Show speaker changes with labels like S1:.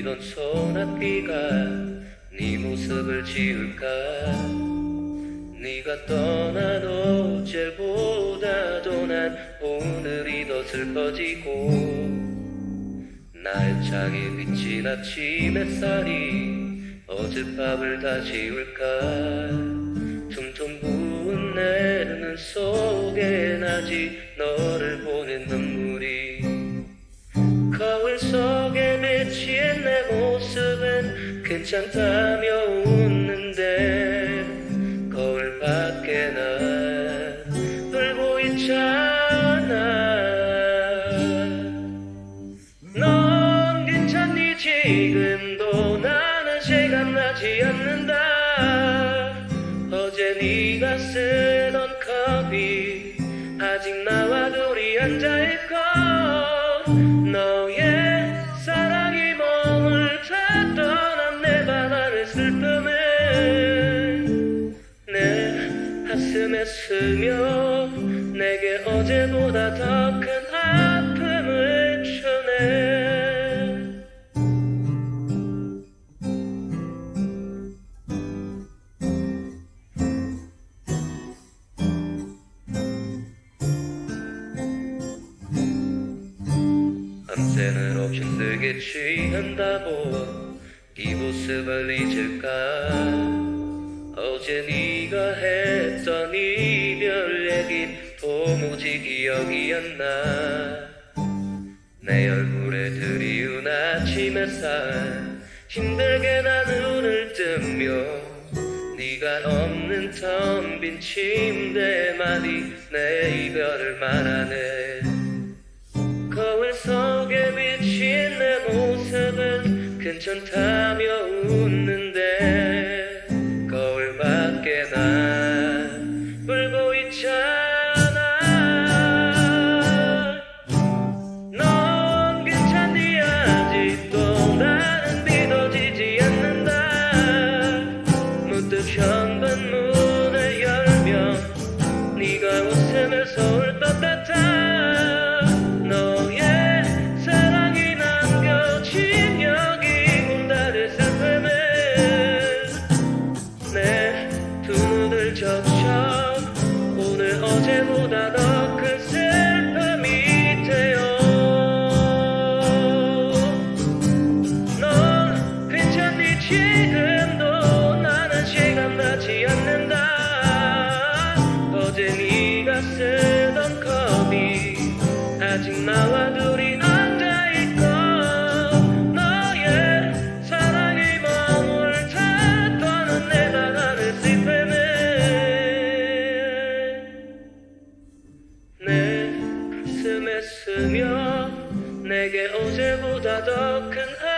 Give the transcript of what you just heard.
S1: 흐리던 소나비가 네 모습을 지울까? 네가 떠난 어제보다도 난 오늘이 더 슬퍼지고 나의 창에 비친 아침 햇살이 어젯밤을 다 지울까? 퉁퉁 부은 내 눈 속에 아직 괜찮다며 웃는데 거울 밖에 난 울고 있잖아. 넌 괜찮니? 지금도 나는 실감나지 않는다. 어제 네가 쓰던 컵이 아직 나와 둘이 앉아있고 내 가슴에 스며 내게 어제보다 더 큰 아픔을 주네. 밤새느록 힘들게 취한다고 이 모습을 잊을까? 어제 네가 했던 이별 얘긴 도무지 기억이 안 나? 내 얼굴에 드리운 아침 햇살 힘들게 나 눈을 뜨며 네가 없는 텅 빈 침대만이 내 이별을 말하네 괜찮다며 웃는데 거울 밖에 난 울고 있잖아. 넌 괜찮니 아직도 나는 믿어지지 않는다. 문득 현관 문을 열면 네가 웃으 어제보다 더 큰 슬픔이 되어 넌 괜찮니? 지금도 나는 실감나지 않는다. 어제 네가 쓰던 컵이 아직 나와 둘이 내게 어제보다 더 큰